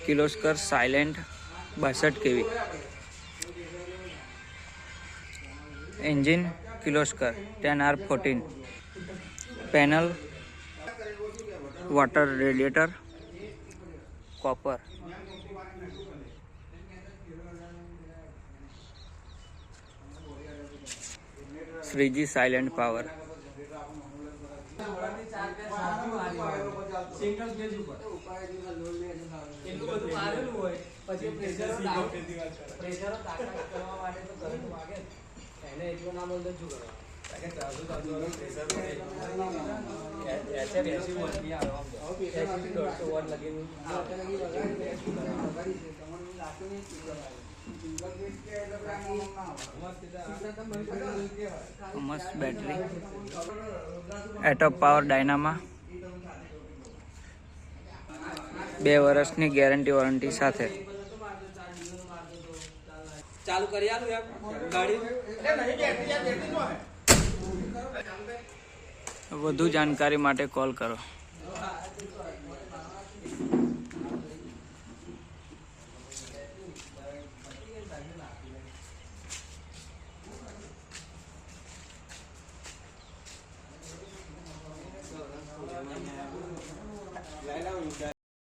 Kirloskar silent બાસઠ KV engine Kirloskar ten or fourteen panel water radiator copper Shreeji silent power એટલું બધું મારેલું હોય. પછી પ્રેશરો પ્રેશરો તાકાત કરવા માટે તો કરંટ વાગે એને એટલું ના બોલતો શું કરવા HF 80 વોલ્ટની આવે આમ તો. 80 થી 150 વોલ્ટ લગીનું મસ્ત બેટરી એટોપ પાવર ડાયનામા બે વર્ષની ગેરંટી વોરંટી સાથે. વધુ જાણકારી માટે કોલ કરો.